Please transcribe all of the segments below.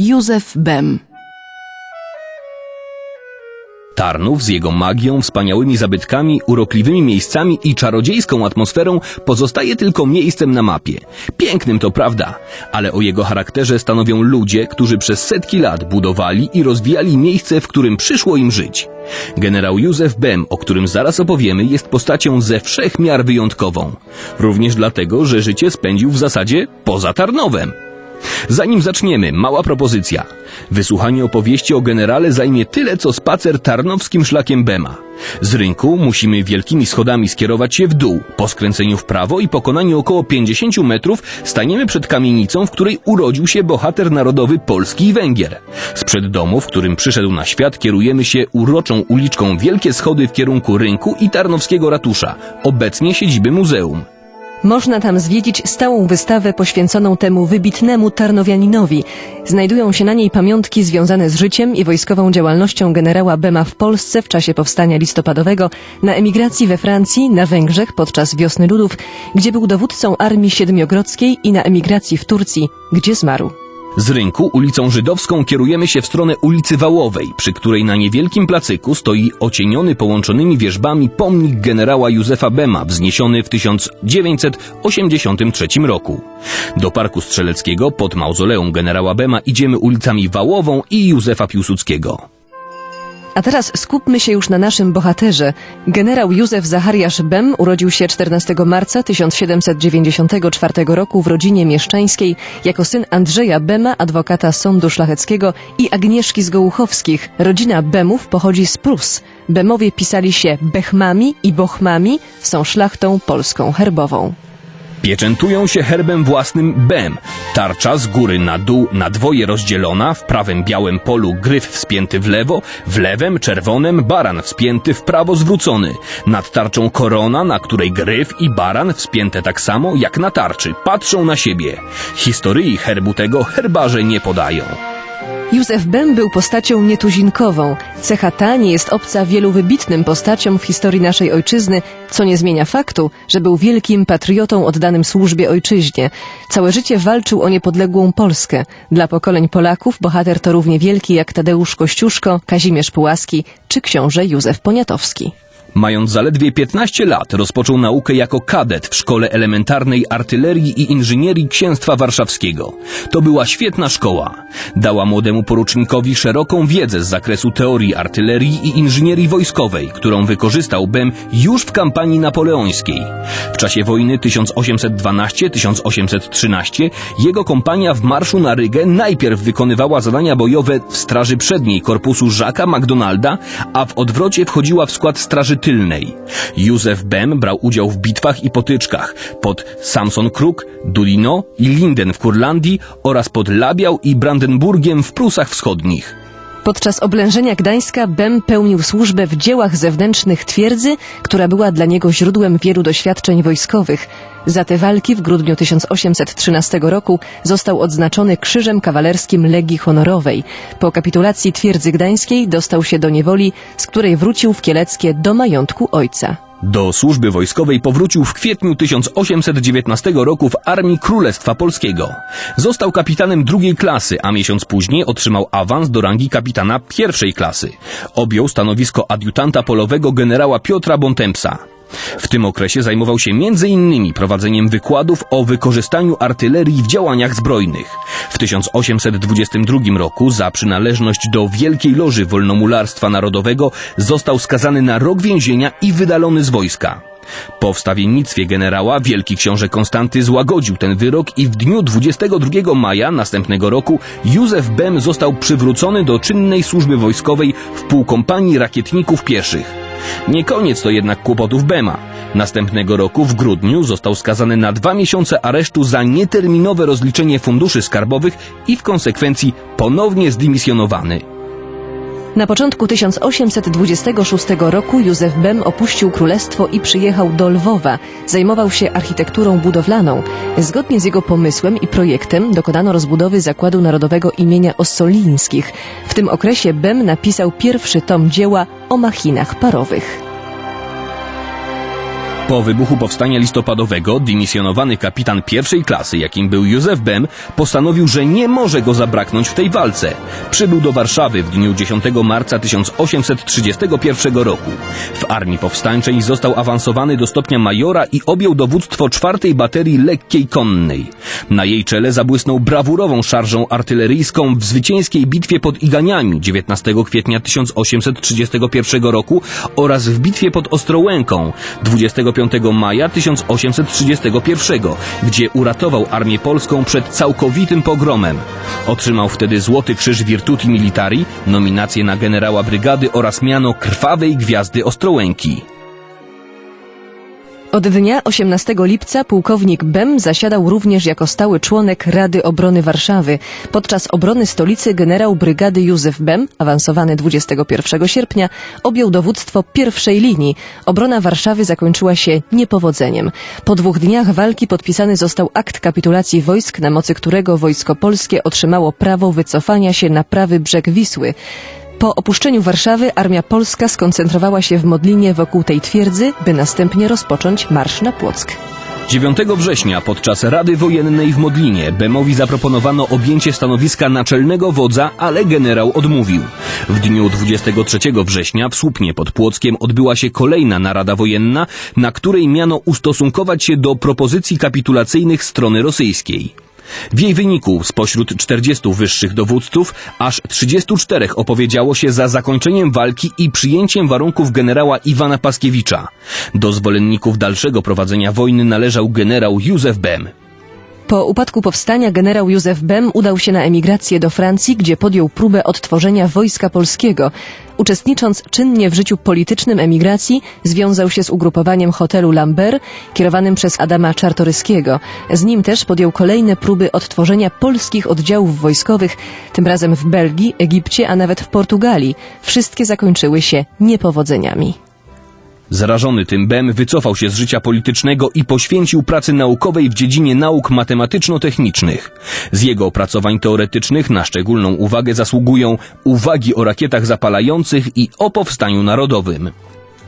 Józef Bem. Tarnów z jego magią, wspaniałymi zabytkami, urokliwymi miejscami i czarodziejską atmosferą pozostaje tylko miejscem na mapie. Pięknym to prawda, ale o jego charakterze stanowią ludzie, którzy przez setki lat budowali i rozwijali miejsce, w którym przyszło im żyć. Generał Józef Bem, o którym zaraz opowiemy, jest postacią ze wszech miar wyjątkową. Również dlatego, że życie spędził w zasadzie poza Tarnowem. Zanim zaczniemy, mała propozycja. Wysłuchanie opowieści o generale zajmie tyle, co spacer tarnowskim szlakiem Bema. Z rynku musimy wielkimi schodami skierować się w dół. Po skręceniu w prawo i pokonaniu około 50 metrów staniemy przed kamienicą, w której urodził się bohater narodowy Polski i Węgier. Sprzed domu, w którym przyszedł na świat, kierujemy się uroczą uliczką Wielkie Schody w kierunku rynku i tarnowskiego ratusza, obecnie siedziby muzeum. Można tam zwiedzić stałą wystawę poświęconą temu wybitnemu Tarnowianinowi. Znajdują się na niej pamiątki związane z życiem i wojskową działalnością generała Bema w Polsce w czasie powstania listopadowego, na emigracji we Francji, na Węgrzech podczas Wiosny Ludów, gdzie był dowódcą Armii Siedmiogrodzkiej i na emigracji w Turcji, gdzie zmarł. Z rynku ulicą Żydowską kierujemy się w stronę ulicy Wałowej, przy której na niewielkim placyku stoi ocieniony połączonymi wierzbami pomnik generała Józefa Bema, wzniesiony w 1983 roku. Do Parku Strzeleckiego pod mauzoleum generała Bema idziemy ulicami Wałową i Józefa Piłsudskiego. A teraz skupmy się już na naszym bohaterze. Generał Józef Zachariasz Bem urodził się 14 marca 1794 roku w rodzinie mieszczańskiej jako syn Andrzeja Bema, adwokata Sądu Szlacheckiego i Agnieszki z Gołuchowskich. Rodzina Bemów pochodzi z Prus. Bemowie pisali się Bechmami i Bochmami, są szlachtą polską herbową. Pieczętują się herbem własnym Bem. Tarcza z góry na dół na dwoje rozdzielona, w prawym białym polu gryf wspięty w lewo, w lewym czerwonym baran wspięty w prawo zwrócony. Nad tarczą korona, na której gryf i baran wspięte tak samo jak na tarczy, patrzą na siebie. Historii herbu tego herbarze nie podają. Józef Bem był postacią nietuzinkową. Cecha ta nie jest obca wielu wybitnym postaciom w historii naszej ojczyzny, co nie zmienia faktu, że był wielkim patriotą oddanym służbie ojczyźnie. Całe życie walczył o niepodległą Polskę. Dla pokoleń Polaków bohater to równie wielki jak Tadeusz Kościuszko, Kazimierz Pułaski czy książę Józef Poniatowski. Mając zaledwie 15 lat, rozpoczął naukę jako kadet w Szkole Elementarnej Artylerii i Inżynierii Księstwa Warszawskiego. To była świetna szkoła. Dała młodemu porucznikowi szeroką wiedzę z zakresu teorii artylerii i inżynierii wojskowej, którą wykorzystał Bem już w kampanii napoleońskiej. W czasie wojny 1812-1813 jego kompania w marszu na Rygę najpierw wykonywała zadania bojowe w Straży Przedniej korpusu Jacques'a McDonalda, a w odwrocie wchodziła w skład Straży Tylnej. Józef Bem brał udział w bitwach i potyczkach pod Samson Kruk, Dulino i Linden w Kurlandii oraz pod Labiał i Brandenburgiem w Prusach Wschodnich. Podczas oblężenia Gdańska Bem pełnił służbę w dziełach zewnętrznych twierdzy, która była dla niego źródłem wielu doświadczeń wojskowych. Za te walki w grudniu 1813 roku został odznaczony Krzyżem Kawalerskim Legii Honorowej. Po kapitulacji twierdzy gdańskiej dostał się do niewoli, z której wrócił w Kieleckie do majątku ojca. Do służby wojskowej powrócił w kwietniu 1819 roku w Armii Królestwa Polskiego. Został kapitanem drugiej klasy, a miesiąc później otrzymał awans do rangi kapitana pierwszej klasy. Objął stanowisko adiutanta polowego generała Piotra Bontempsa. W tym okresie zajmował się m.in. prowadzeniem wykładów o wykorzystaniu artylerii w działaniach zbrojnych. W 1822 roku za przynależność do Wielkiej Loży Wolnomularstwa Narodowego został skazany na rok więzienia i wydalony z wojska. Po wstawiennictwie generała wielki książę Konstanty złagodził ten wyrok i w dniu 22 maja następnego roku Józef Bem został przywrócony do czynnej służby wojskowej w półkompanii rakietników pieszych. Nie koniec to jednak kłopotów Bema. Następnego roku w grudniu został skazany na dwa miesiące aresztu za nieterminowe rozliczenie funduszy skarbowych i w konsekwencji ponownie zdymisjonowany. Na początku 1826 roku Józef Bem opuścił królestwo i przyjechał do Lwowa. Zajmował się architekturą budowlaną. Zgodnie z jego pomysłem i projektem dokonano rozbudowy Zakładu Narodowego imienia Ossolińskich. W tym okresie Bem napisał pierwszy tom dzieła o machinach parowych. Po wybuchu powstania listopadowego dymisjonowany kapitan pierwszej klasy, jakim był Józef Bem, postanowił, że nie może go zabraknąć w tej walce. Przybył do Warszawy w dniu 10 marca 1831 roku. W armii powstańczej został awansowany do stopnia majora i objął dowództwo czwartej baterii lekkiej konnej. Na jej czele zabłysnął brawurową szarżą artyleryjską w zwycięskiej bitwie pod Iganiami 19 kwietnia 1831 roku oraz w bitwie pod Ostrołęką 25 maja 1831, gdzie uratował armię polską przed całkowitym pogromem. Otrzymał wtedy Złoty Krzyż Virtuti Militari, nominację na generała brygady oraz miano Krwawej Gwiazdy Ostrołęki. Od dnia 18 lipca pułkownik Bem zasiadał również jako stały członek Rady Obrony Warszawy. Podczas obrony stolicy generał brygady Józef Bem, awansowany 21 sierpnia, objął dowództwo pierwszej linii. Obrona Warszawy zakończyła się niepowodzeniem. Po dwóch dniach walki podpisany został akt kapitulacji wojsk, na mocy którego wojsko polskie otrzymało prawo wycofania się na prawy brzeg Wisły. Po opuszczeniu Warszawy armia polska skoncentrowała się w Modlinie wokół tej twierdzy, by następnie rozpocząć marsz na Płock. 9 września podczas Rady Wojennej w Modlinie Bemowi zaproponowano objęcie stanowiska naczelnego wodza, ale generał odmówił. W dniu 23 września w Słupnie pod Płockiem odbyła się kolejna narada wojenna, na której miano ustosunkować się do propozycji kapitulacyjnych strony rosyjskiej. W jej wyniku spośród 40 wyższych dowódców aż 34 opowiedziało się za zakończeniem walki i przyjęciem warunków generała Iwana Paskiewicza. Do zwolenników dalszego prowadzenia wojny należał generał Józef Bem. Po upadku powstania generał Józef Bem udał się na emigrację do Francji, gdzie podjął próbę odtworzenia Wojska Polskiego. Uczestnicząc czynnie w życiu politycznym emigracji, związał się z ugrupowaniem hotelu Lambert, kierowanym przez Adama Czartoryskiego. Z nim też podjął kolejne próby odtworzenia polskich oddziałów wojskowych, tym razem w Belgii, Egipcie, a nawet w Portugalii. Wszystkie zakończyły się niepowodzeniami. Zarażony tym Bem wycofał się z życia politycznego i poświęcił pracy naukowej w dziedzinie nauk matematyczno-technicznych. Z jego opracowań teoretycznych na szczególną uwagę zasługują uwagi o rakietach zapalających i o powstaniu narodowym.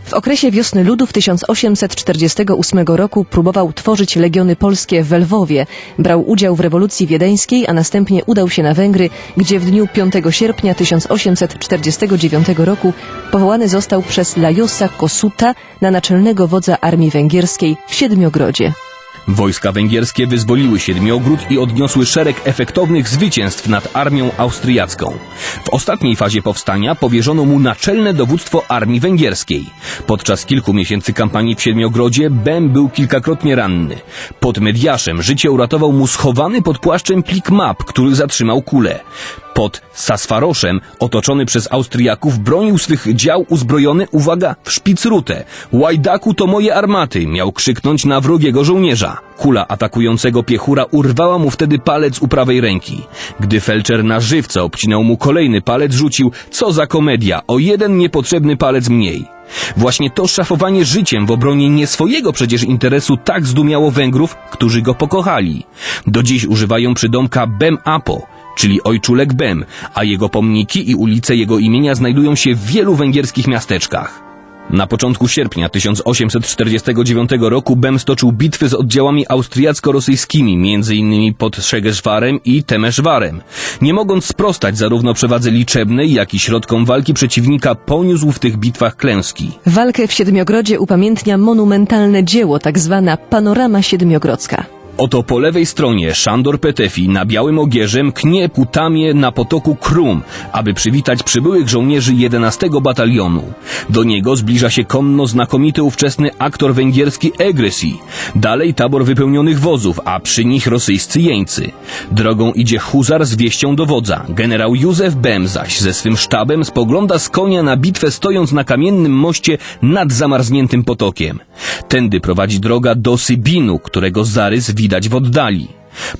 W okresie wiosny ludów 1848 roku próbował tworzyć legiony polskie w Lwowie. Brał udział w rewolucji wiedeńskiej, a następnie udał się na Węgry, gdzie w dniu 5 sierpnia 1849 roku powołany został przez Lajosa Kosuta na naczelnego wodza armii węgierskiej w Siedmiogrodzie. Wojska węgierskie wyzwoliły Siedmiogród i odniosły szereg efektownych zwycięstw nad armią austriacką. W ostatniej fazie powstania powierzono mu naczelne dowództwo armii węgierskiej. Podczas kilku miesięcy kampanii w Siedmiogrodzie Bem był kilkakrotnie ranny. Pod Mediaszem życie uratował mu schowany pod płaszczem plik map, który zatrzymał kulę. Pod Sasfaroszem, otoczony przez Austriaków, bronił swych dział uzbrojony, uwaga, w szpicrutę. Łajdaku to moje armaty, miał krzyknąć na wrogiego żołnierza. Kula atakującego piechura urwała mu wtedy palec u prawej ręki. Gdy felczer na żywca obcinał mu kolejny palec, rzucił, co za komedia, o jeden niepotrzebny palec mniej. Właśnie to szafowanie życiem w obronie nie swojego przecież interesu tak zdumiało Węgrów, którzy go pokochali. Do dziś używają przydomka Bem Apo, czyli ojczulek Bem, a jego pomniki i ulice jego imienia znajdują się w wielu węgierskich miasteczkach. Na początku sierpnia 1849 roku Bem stoczył bitwy z oddziałami austriacko-rosyjskimi, m.in. pod Szegeszwarem i Temeszwarem. Nie mogąc sprostać zarówno przewadze liczebnej, jak i środkom walki przeciwnika, poniósł w tych bitwach klęski. Walkę w Siedmiogrodzie upamiętnia monumentalne dzieło, tak zwana Panorama Siedmiogrodzka. Oto po lewej stronie Szandor Petefi na białym ogierzem knie ku tamie na potoku Krum, aby przywitać przybyłych żołnierzy 11 batalionu. Do niego zbliża się konno znakomity ówczesny aktor węgierski Egresi. Dalej tabor wypełnionych wozów, a przy nich rosyjscy jeńcy. Drogą idzie huzar z wieścią do wodza. Generał Józef Bem zaś ze swym sztabem spogląda z konia na bitwę stojąc na kamiennym moście nad zamarzniętym potokiem. Tędy prowadzi droga do Sybinu, którego zarys widać w oddali.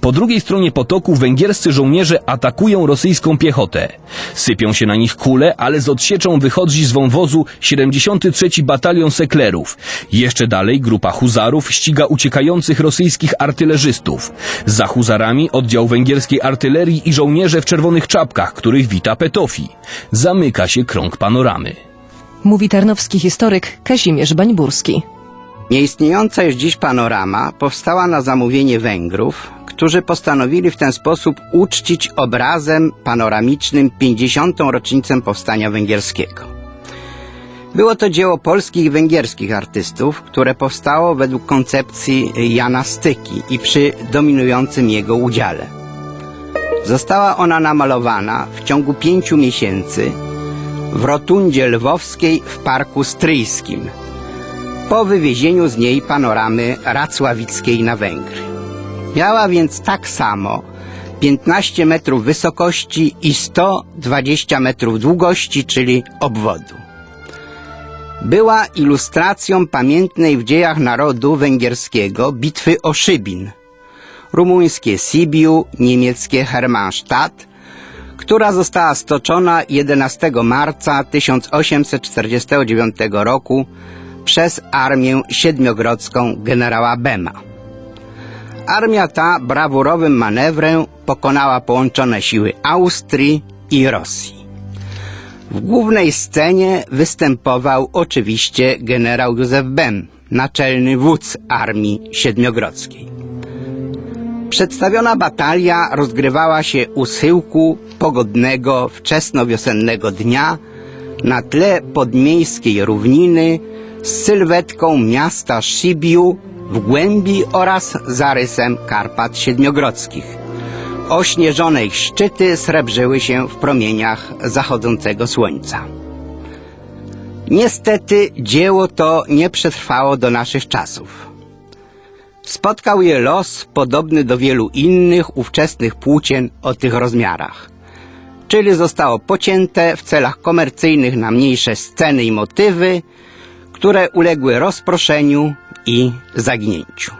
Po drugiej stronie potoku węgierscy żołnierze atakują rosyjską piechotę. Sypią się na nich kule, ale z odsieczą wychodzi z wąwozu 73. Batalion Seklerów. Jeszcze dalej grupa huzarów ściga uciekających rosyjskich artylerzystów. Za huzarami oddział węgierskiej artylerii i żołnierze w czerwonych czapkach, których wita Petofi. Zamyka się krąg panoramy. Mówi tarnowski historyk Kazimierz Bańburski. Nieistniejąca już dziś panorama powstała na zamówienie Węgrów, którzy postanowili w ten sposób uczcić obrazem panoramicznym 50. rocznicę powstania węgierskiego. Było to dzieło polskich i węgierskich artystów, które powstało według koncepcji Jana Styki i przy dominującym jego udziale. Została ona namalowana w ciągu pięciu miesięcy w rotundzie lwowskiej w Parku Stryjskim, po wywiezieniu z niej panoramy Racławickiej na Węgry. Miała więc tak samo 15 metrów wysokości i 120 metrów długości, czyli obwodu. Była ilustracją pamiętnej w dziejach narodu węgierskiego bitwy o Szybin, rumuńskie Sibiu, niemieckie Hermannstadt, która została stoczona 11 marca 1849 roku przez armię siedmiogrodzką generała Bema. Armia ta brawurowym manewrem pokonała połączone siły Austrii i Rosji. W głównej scenie występował oczywiście generał Józef Bem, naczelny wódz armii siedmiogrodzkiej. Przedstawiona batalia rozgrywała się u schyłku pogodnego wczesnowiosennego dnia na tle podmiejskiej równiny z sylwetką miasta Sibiu w głębi oraz zarysem Karpat Siedmiogrodzkich. Ośnieżone ich szczyty srebrzyły się w promieniach zachodzącego słońca. Niestety dzieło to nie przetrwało do naszych czasów. Spotkał je los podobny do wielu innych ówczesnych płócien o tych rozmiarach. Czyli zostało pocięte w celach komercyjnych na mniejsze sceny i motywy, które uległy rozproszeniu i zaginięciu.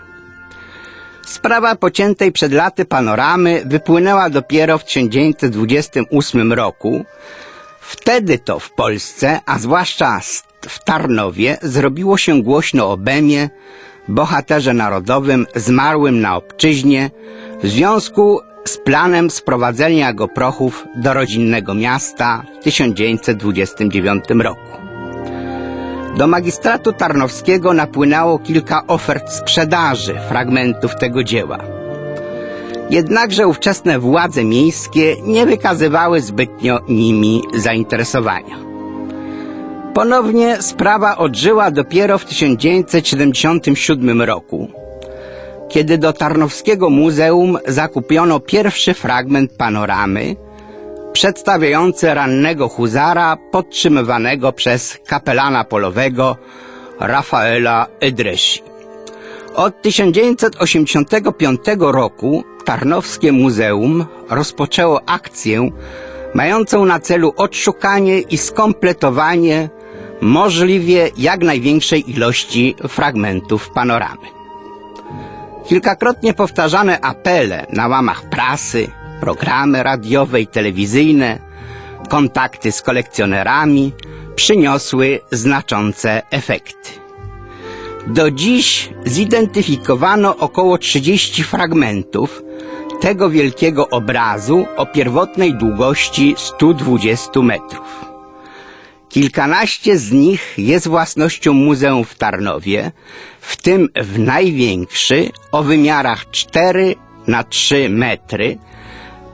Sprawa pociętej przed laty panoramy wypłynęła dopiero w 1928 roku. Wtedy to w Polsce, a zwłaszcza w Tarnowie, zrobiło się głośno o Bemie, bohaterze narodowym zmarłym na obczyźnie w związku z planem sprowadzenia go prochów do rodzinnego miasta w 1929 roku. Do magistratu tarnowskiego napłynęło kilka ofert sprzedaży fragmentów tego dzieła. Jednakże ówczesne władze miejskie nie wykazywały zbytnio nimi zainteresowania. Ponownie sprawa odżyła dopiero w 1977 roku, kiedy do Tarnowskiego Muzeum zakupiono pierwszy fragment panoramy przedstawiający rannego huzara podtrzymywanego przez kapelana polowego Rafaela Edresi. Od 1985 roku Tarnowskie Muzeum rozpoczęło akcję mającą na celu odszukanie i skompletowanie możliwie jak największej ilości fragmentów panoramy. Kilkakrotnie powtarzane apele na łamach prasy, programy radiowe i telewizyjne, kontakty z kolekcjonerami przyniosły znaczące efekty. Do dziś zidentyfikowano około 30 fragmentów tego wielkiego obrazu o pierwotnej długości 120 metrów. Kilkanaście z nich jest własnością Muzeum w Tarnowie, w tym w największy o wymiarach 4 na 3 metry,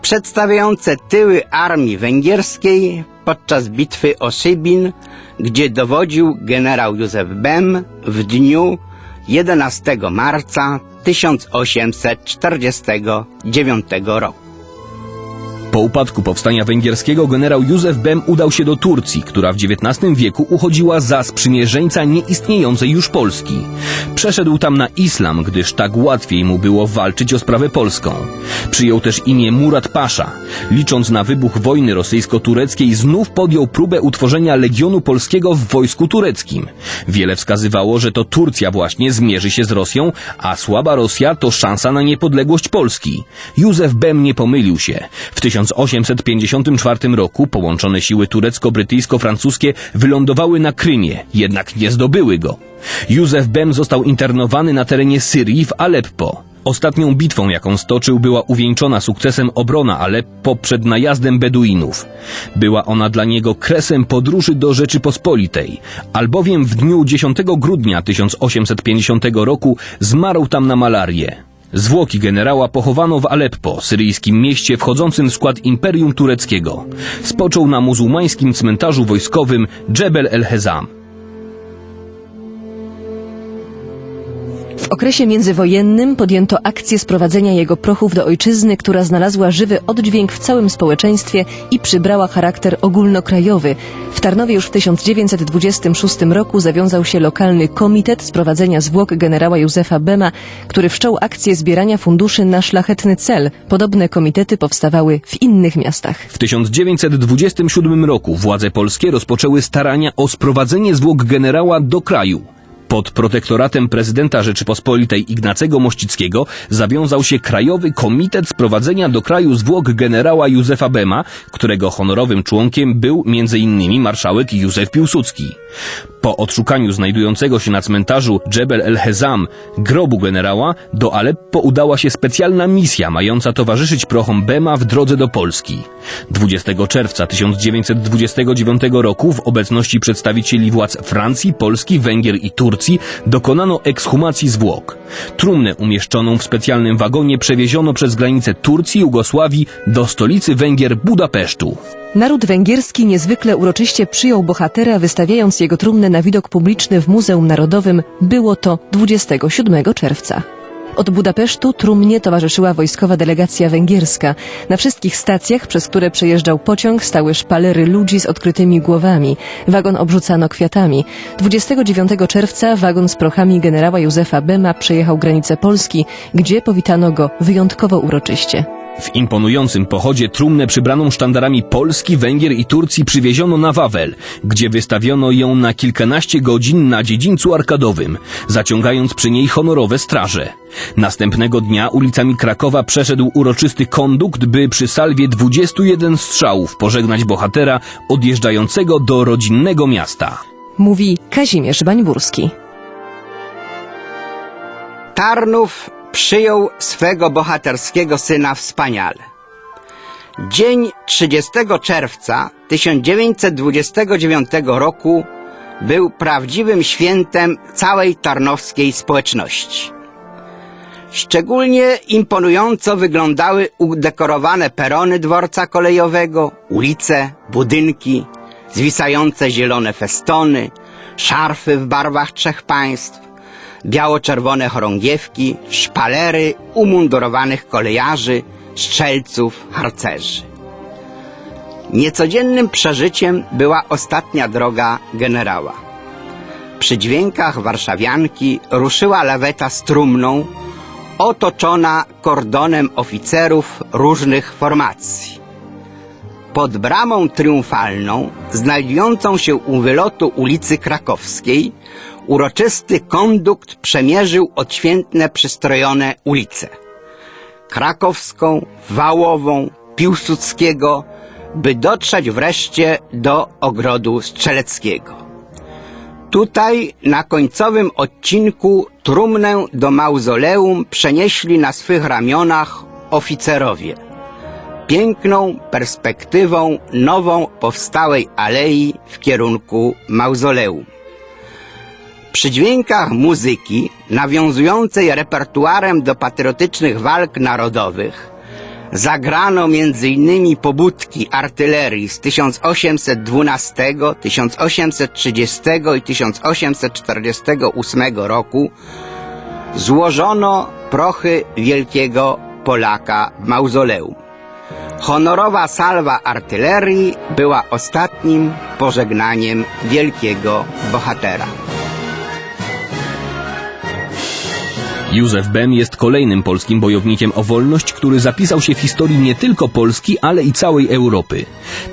przedstawiające tyły armii węgierskiej podczas bitwy o Szybin, gdzie dowodził generał Józef Bem w dniu 11 marca 1849 roku. Po upadku powstania węgierskiego generał Józef Bem udał się do Turcji, która w XIX wieku uchodziła za sprzymierzeńca nieistniejącej już Polski. Przeszedł tam na islam, gdyż tak łatwiej mu było walczyć o sprawę polską. Przyjął też imię Murat Pasza. Licząc na wybuch wojny rosyjsko-tureckiej, znów podjął próbę utworzenia Legionu Polskiego w wojsku tureckim. Wiele wskazywało, że to Turcja właśnie zmierzy się z Rosją, a słaba Rosja to szansa na niepodległość Polski. Józef Bem nie pomylił się. W 1854 roku połączone siły turecko-brytyjsko-francuskie wylądowały na Krymie, jednak nie zdobyły go. Józef Bem został internowany na terenie Syrii w Aleppo. Ostatnią bitwą, jaką stoczył, była uwieńczona sukcesem obrona Aleppo przed najazdem Beduinów. Była ona dla niego kresem podróży do Rzeczypospolitej, albowiem w dniu 10 grudnia 1850 roku zmarł tam na malarię. Zwłoki generała pochowano w Aleppo, syryjskim mieście wchodzącym w skład Imperium Tureckiego. Spoczął na muzułmańskim cmentarzu wojskowym Dżebel el-Hezam. W okresie międzywojennym podjęto akcję sprowadzenia jego prochów do ojczyzny, która znalazła żywy oddźwięk w całym społeczeństwie i przybrała charakter ogólnokrajowy. W Tarnowie już w 1926 roku zawiązał się lokalny komitet sprowadzenia zwłok generała Józefa Bema, który wszczął akcję zbierania funduszy na szlachetny cel. Podobne komitety powstawały w innych miastach. W 1927 roku władze polskie rozpoczęły starania o sprowadzenie zwłok generała do kraju. Pod protektoratem prezydenta Rzeczypospolitej Ignacego Mościckiego zawiązał się Krajowy Komitet Sprowadzenia do kraju zwłok generała Józefa Bema, którego honorowym członkiem był m.in. marszałek Józef Piłsudski. Po odszukaniu znajdującego się na cmentarzu Dżebel el-Hezam grobu generała do Aleppo udała się specjalna misja mająca towarzyszyć prochom Bema w drodze do Polski. 20 czerwca 1929 roku w obecności przedstawicieli władz Francji, Polski, Węgier i Turcji dokonano ekshumacji zwłok. Trumnę umieszczoną w specjalnym wagonie przewieziono przez granicę Turcji Jugosławii do stolicy Węgier Budapesztu. Naród węgierski niezwykle uroczyście przyjął bohatera, wystawiając jego trumnę na widok publiczny w Muzeum Narodowym. Było to 27 czerwca. Od Budapesztu trumnie towarzyszyła wojskowa delegacja węgierska. Na wszystkich stacjach, przez które przejeżdżał pociąg, stały szpalery ludzi z odkrytymi głowami. Wagon obrzucano kwiatami. 29 czerwca wagon z prochami generała Józefa Bema przejechał granicę Polski, gdzie powitano go wyjątkowo uroczyście. W imponującym pochodzie trumnę przybraną sztandarami Polski, Węgier i Turcji przywieziono na Wawel, gdzie wystawiono ją na kilkanaście godzin na dziedzińcu arkadowym, zaciągając przy niej honorowe straże. Następnego dnia ulicami Krakowa przeszedł uroczysty kondukt, by przy salwie 21 strzałów pożegnać bohatera odjeżdżającego do rodzinnego miasta. Mówi Kazimierz Bańburski. Tarnów przyjął swego bohaterskiego syna wspaniale. Dzień 30 czerwca 1929 roku był prawdziwym świętem całej tarnowskiej społeczności. Szczególnie imponująco wyglądały udekorowane perony dworca kolejowego, ulice, budynki, zwisające zielone festony, szarfy w barwach trzech państw, biało-czerwone chorągiewki, szpalery umundurowanych kolejarzy, strzelców, harcerzy. Niecodziennym przeżyciem była ostatnia droga generała. Przy dźwiękach warszawianki ruszyła laweta z trumną, otoczona kordonem oficerów różnych formacji. Pod bramą triumfalną, znajdującą się u wylotu ulicy Krakowskiej, uroczysty kondukt przemierzył odświętne przystrojone ulice. Krakowską, Wałową, Piłsudskiego, by dotrzeć wreszcie do ogrodu strzeleckiego. Tutaj na końcowym odcinku trumnę do mauzoleum przenieśli na swych ramionach oficerowie. Piękną perspektywą nową powstałej alei w kierunku mauzoleum. Przy dźwiękach muzyki nawiązującej repertuarem do patriotycznych walk narodowych zagrano m.in. pobudki artylerii z 1812, 1830 i 1848 roku. Złożono prochy wielkiego Polaka w mauzoleum. Honorowa salwa artylerii była ostatnim pożegnaniem wielkiego bohatera. Józef Bem jest kolejnym polskim bojownikiem o wolność, który zapisał się w historii nie tylko Polski, ale i całej Europy.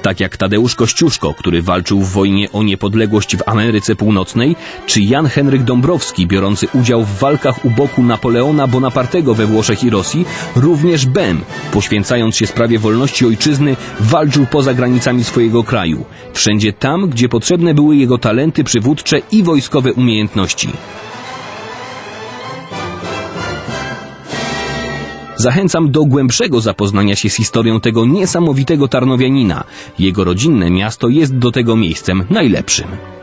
Tak jak Tadeusz Kościuszko, który walczył w wojnie o niepodległość w Ameryce Północnej, czy Jan Henryk Dąbrowski, biorący udział w walkach u boku Napoleona Bonapartego we Włoszech i Rosji, również Bem, poświęcając się sprawie wolności ojczyzny, walczył poza granicami swojego kraju. Wszędzie tam, gdzie potrzebne były jego talenty przywódcze i wojskowe umiejętności. Zachęcam do głębszego zapoznania się z historią tego niesamowitego tarnowianina. Jego rodzinne miasto jest do tego miejscem najlepszym.